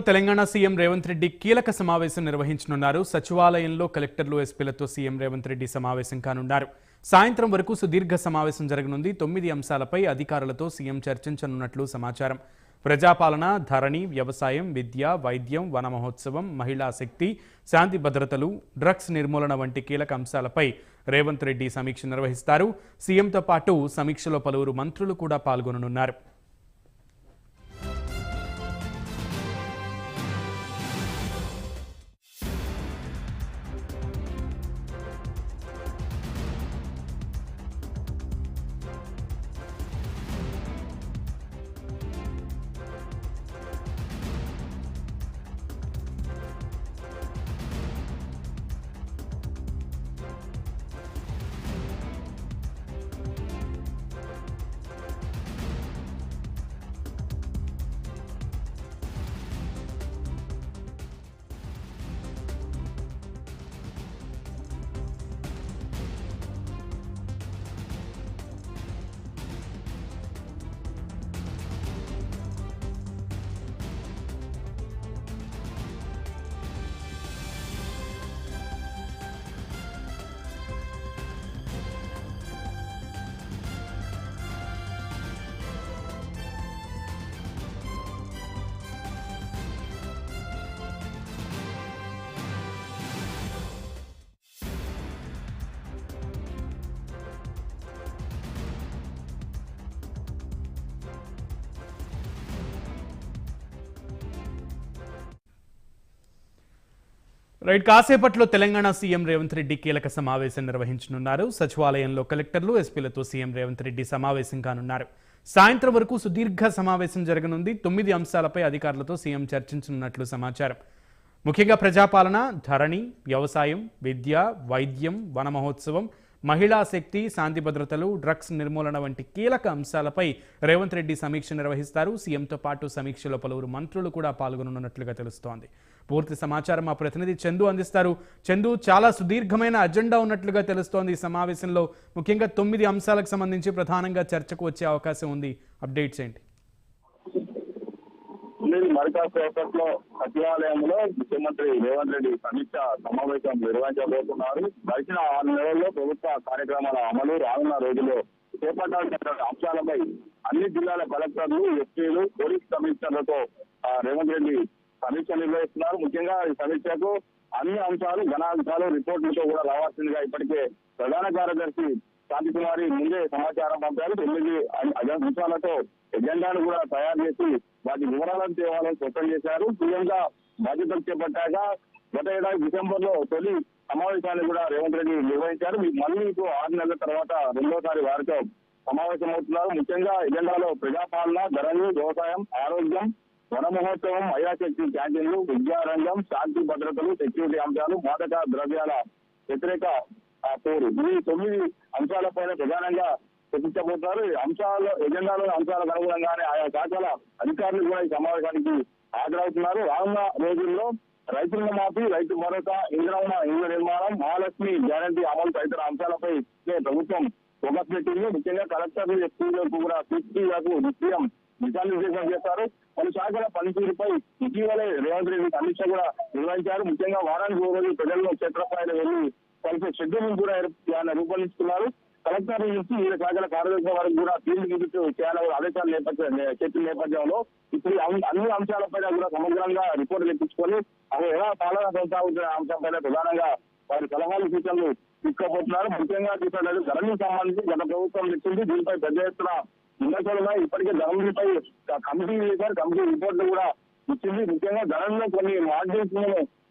Telangana CM Revanth Reddy కీలక సమావేశం నిర్వహించనున్నారు. సచివాలయంలో కలెక్టర్లు ఎస్పీలతో సీఎం రేవంత్ రెడ్డి సమావేశం కానున్నారు. సాయంత్రం వరకు సుదీర్ఘ సమావేశం జరగనుంది. తొమ్మిది అంశాలపై అధికారులతో సీఎం చర్చించనున్నట్లు సమాచారం. ప్రజాపాలన ధరణి వ్యవసాయం విద్య వైద్యం వన మహోత్సవం మహిళా శక్తి శాంతి భద్రతలు డ్రగ్స్ నిర్మూలన వంటి కీలక అంశాలపై రేవంత్ రెడ్డి సమీక్ష నిర్వహిస్తారు. సీఎంతో పాటు సమీక్షలో పలువురు మంత్రులు కూడా పాల్గొననున్నారు. రైట్ కాసేపట్లో తెలంగాణ సీఎం రేవంత్ రెడ్డి కీలక సమావేశం నిర్వహించనున్నారు. సచివాలయంలో కలెక్టర్లు ఎస్పీలతో సీఎం రేవంత్ రెడ్డి సమావేశం కానున్నారు. సాయంత్రం వరకు సుదీర్ఘ సమావేశం జరగనుంది. తొమ్మిది అంశాలపై అధికారులతో సీఎం చర్చించనున్నట్లు సమాచారం. ముఖ్యంగా ప్రజాపాలన ధరణి వ్యవసాయం విద్య వైద్యం వన మహోత్సవం మహిళా శక్తి శాంతి భద్రతలు డ్రగ్స్ నిర్మూలన వంటి కీలక అంశాలపై రేవంత్ రెడ్డి సమీక్ష నిర్వహిస్తారు. సీఎంతో పాటు సమీక్షలో పలువురు మంత్రులు కూడా పాల్గొననున్నట్లుగా తెలుస్తోంది. పూర్తి సమాచారం మా ప్రతినిధి చందు అందిస్తారు. చందు చాలా సుదీర్ఘమైన అజెండా ఉన్నట్లుగా తెలుస్తోంది ఈ సమావేశంలో. ముఖ్యంగా తొమ్మిది అంశాలకు సంబంధించి ప్రధానంగా చర్చకు వచ్చే అవకాశం ఉంది. అప్డేట్స్ ఏంటి? మరికాసేపట్లో సచివాలయంలో ముఖ్యమంత్రి రేవంత్ రెడ్డి సమీక్ష సమావేశం నిర్వహించబోతున్నారు. గడిచిన ఆరు నెలల్లో ప్రభుత్వ కార్యక్రమాల అమలు రానున్న రోజుల్లో చేపట్టాల్సిన అంశాలపై అన్ని జిల్లాల కలెక్టర్లు ఎస్పీలు పోలీస్ కమిషనర్లతో రేవంత్ రెడ్డి సమీక్ష నిర్వహిస్తున్నారు. ముఖ్యంగా ఈ సమీక్షకు అన్ని అంశాలు గణాంకాలు రిపోర్టులతో కూడా రావాల్సిందిగా ఇప్పటికే ప్రధాన కార్యదర్శి శాంతి కుమారి ముందే సమాచారం పంపారు. తొమ్మిది అంశాలతో ఎజెండాను కూడా తయారు చేసి వాటి వివరాలను తేవాలని స్పష్టం చేశారు. సీఎంగా బాధ్యతలు చేపట్టాక గత ఏడాది డిసెంబర్లో తొలి సమావేశాన్ని కూడా రేవంత్ రెడ్డి నిర్వహించారు. మళ్ళీ ఇప్పుడు ఆరు నెలల తర్వాత రెండోసారి వారితో సమావేశం అవుతున్నారు ముఖ్యంగా ఎజెండాలో ప్రజాపాలన ధరలు వ్యవసాయం ఆరోగ్యం వన మహోత్సవం క్యాంటీన్లు విద్యారంగం శాంతి భద్రతలు సెక్యూరిటీ అంశాలు మాదక ద్రవ్యాల వ్యతిరేక పోరు. ఈ తొమ్మిది అంశాలపైన ప్రధానంగా చర్చించబోతున్నారు. అంశాల ఎజెండాలో అంశాలకు అనుగుణంగానే ఆయా శాఖల అధికారులు కూడా ఈ సమావేశానికి హాజరవుతున్నారు. రానున్న రోజుల్లో రైతు రుణమాఫీ రైతు భరోసా ఇంద్రవన ఇళ్ళ నిర్మాణం మహాలక్ష్మి గ్యారంటీ అమలు తదితర అంశాలపై ప్రభుత్వం ఫోకస్ పెట్టింది. ముఖ్యంగా కలెక్టర్లు ఎస్పీలకు కూడా సిపిలకు నిత్యం దిశానిర్దేశం చేస్తారు పలు శాఖల పనితీరుపై ఇటీవలే రేవంత్ రెడ్డి సమీక్ష కూడా నిర్వహించారు. ముఖ్యంగా వారానికి ఓ రోజు ప్రజల్లో క్షేత్రస్థాయిలో వెళ్ళి కలిసి షెడ్యూల్ కూడా రూపొందిస్తున్నారు. కలెక్టర్ నుంచి వివిధ శాఖల కార్యదర్శుల వరకు కూడా ఫీల్డ్ విజిట్ చేయాలని ఆదేశాలు నేపథ్యం చెప్పిన నేపథ్యంలో ఇప్పుడు అన్ని- అన్ని అంశాలపైన కూడా సమగ్రంగా రిపోర్టులు ఇప్పించుకొని అవి ఎలా పాలన కొనసాగుతున్న అంశంపైన ప్రధానంగా వారి సలహాలు సూచనలు తీసుకోబోతున్నారు ముఖ్యంగా చూసినట్లయితే ధరలకు సంబంధించి గత ప్రభుత్వం ఇచ్చింది దీనిపై పెద్ద ఎత్తున విమర్శలు ఇప్పటికే ధనంపై కమిటీ వేశారు. కమిటీ రిపోర్ట్లు కూడా ఇచ్చింది. ముఖ్యంగా ధనంలో కొన్ని మాడ్యూల్స్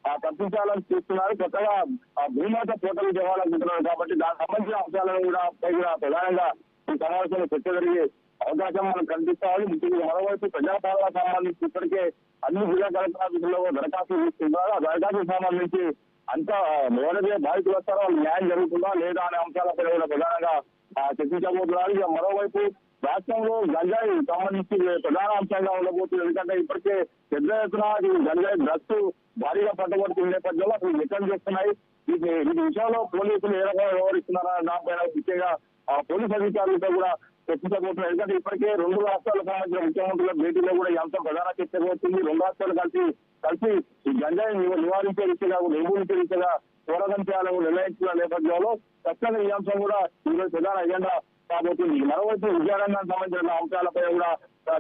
ఆ తప్పించాలని చూస్తున్నారు. కొత్తగా ఆ భూమాత పోటలు చేయాలనుకుంటున్నారు కాబట్టి దానికి సంబంధించిన అంశాలను కూడా పై కూడా ప్రధానంగా ఈ సమావేశంలో చర్చ జరిగే అవకాశం మనకు కనిపిస్తామని ముఖ్యంగా మరోవైపు ప్రజాపాలన సంబంధించి ఇప్పటికే అన్ని జిల్లా కలెక్టర్ ఆఫీసుల్లో దరఖాస్తులు తీసుకుంటారు ఆ దరఖాస్తుకు సంబంధించి అంతా ఎవరైతే బాధితులు వస్తారో. వాళ్ళు న్యాయం జరుగుతుందా లేదా అనే అంశాలపై కూడా ప్రధానంగా చర్చించబోతున్నారు. ఇక మరోవైపు రాష్ట్రంలో గంజాయి సంబంధించి ప్రధాన అంశంగా ఉండబోతుంది ఎందుకంటే ఇప్పటికే పెద్ద ఎత్తున ఈ గంజాయి డ్రగ్స్ భారీగా పట్టబడుతున్న నేపథ్యంలో అసలు ఎక్కడ చేస్తున్నాయి? ఇది ఈ విషయంలో పోలీసులు ఏ రకంగా వ్యవహరిస్తున్నారా? దానిపైన ముఖ్యంగా ఆ పోలీస్ అధికారులతో కూడా చర్చించబోతున్నారు. ఎందుకంటే ఇప్పటికే రెండు రాష్ట్రాలకు సంబంధించిన ముఖ్యమంత్రుల భేటీలో కూడా ఈ అంశం ప్రధాన చర్చకు వచ్చింది రెండు రాష్ట్రాలు కలిసి కలిసి ఈ గంజాయి నివారించే రీతిగా నిర్మూలించే రీతిగా పోరాటం చేయాలని నిర్ణయించిన నేపథ్యంలో ఖచ్చితంగా ఈ అంశం కూడా ఈరోజు ప్రధాన ఎజెండా కాబోతుంది మరోవైపు విద్యారంగానికి సంబంధించిన అంశాలపై కూడా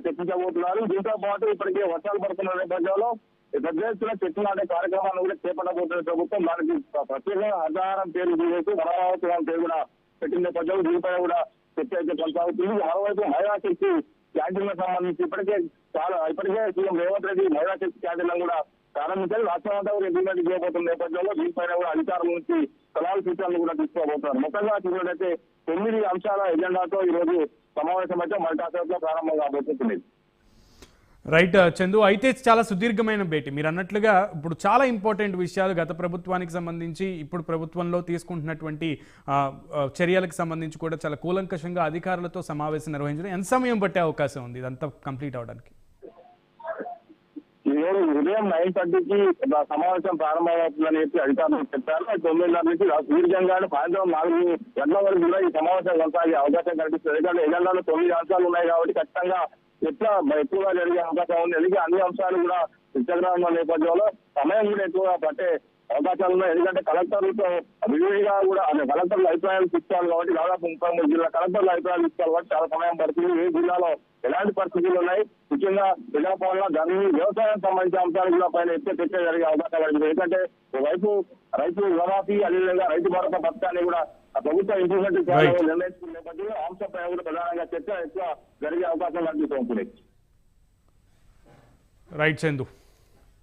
చర్చించబోతున్నారు. దీంతో పాటు ఇప్పటికే వర్షాలు పడుతున్న నేపథ్యంలో పెద్ద ఎత్తున చెట్లు నాటే కార్యక్రమాన్ని కూడా చేపట్టబోతున్న ప్రభుత్వం దానికి ప్రత్యేకంగా అధారం పేరు తీసేసి వనరావతి పేరు కూడా పెట్టిన నేపథ్యంలో దీనిపై కూడా చర్చ అయితే కొనసాగుతుంది. మరోవైపు మహిళా శక్తి క్యాంటీన్లకు సంబంధించి ఇప్పటికే చాలా ఇప్పటికే సీఎం రేవంత్ రెడ్డి మహిళా శక్తి క్యాంటీన్లను కూడా ప్రారంభించాలి రాష్ట్రం అంతా కూడా ఇంప్లిమెంట్ చేయబోతున్న నేపథ్యంలో దీనిపైన కూడా అధికారుల నుంచి సలహాలు సూచనలు కూడా తీసుకోబోతున్నారు. మొత్తంగా చూసినట్లయితే తొమ్మిది అంశాల ఎజెండాతో ఈ రోజు సమావేశం అయితే మల్టాసెట్లో ప్రారంభం కాబోతుంది రైట్ చందు. అయితే చాలా సుదీర్ఘమైన భేటీ. మీరు అన్నట్లుగా ఇప్పుడు చాలా ఇంపార్టెంట్ విషయాలు గత ప్రభుత్వానికి సంబంధించి ఇప్పుడు ప్రభుత్వంలో తీసుకుంటున్నటువంటి చర్యలకు సంబంధించి కూడా చాలా కూలంకషంగా అధికారులతో సమావేశం నిర్వహించడం ఎంత సమయం పట్టే అవకాశం ఉంది? ఇదంతా కంప్లీట్ అవడానికి. రోజు ఉదయం నైన్ థర్టీకి సమావేశం ప్రారంభమవుతుందని చెప్పి అధికారులు చెప్పారు. తొమ్మిదిన్నర నుంచి సుదీర్ఘంగానే సాయంత్రం నాలుగు గంటల వరకు కూడా ఈ సమావేశం కొనసాగే అవకాశం కనిపిస్తుంది ఎందుకంటే ఎజెండాలో తొమ్మిది అంశాలు ఉన్నాయి కాబట్టి ఖచ్చితంగా ఎట్లా ఎక్కువగా జరిగే అవకాశం ఉంది. ఎందుకంటే అన్ని అంశాలు కూడా చిత్రగ్రహణ నేపథ్యంలో సమయం కూడా ఎక్కువగా పట్టే అవకాశాలు ఉన్నాయి. ఎందుకంటే కలెక్టర్లతో విడివిడిగా కూడా అంటే కలెక్టర్ల అభిప్రాయాలు తీసుకోవాలి కాబట్టి దాదాపు ముప్పై మూడు జిల్లా కలెక్టర్ల అభిప్రాయాలు తీసుకోవాలి కాబట్టి చాలా సమయం పడుతుంది. ఏ జిల్లాలో ఎలాంటి పరిస్థితులు ఉన్నాయి? ముఖ్యంగా ప్రజాపాలన ధరణి వ్యవసాయం సంబంధించిన అంశాలు కూడా పైన ఎక్కువ చర్చ జరిగే అవకాశాలు ఉంది ఎందుకంటే ఒకవైపు రైతు రుణమాఫీ అదేవిధంగా రైతు భరోసా పథకాన్ని కూడా ప్రభుత్వం ఇంప్లిమెంట్ చేయాలని నిర్ణయించుకున్న నేపథ్యంలో అంశంపై కూడా ప్రధానంగా చర్చ ఎక్కువ జరిగే అవకాశం కనిపిస్తూ ఉంటుంది రైట్ చందు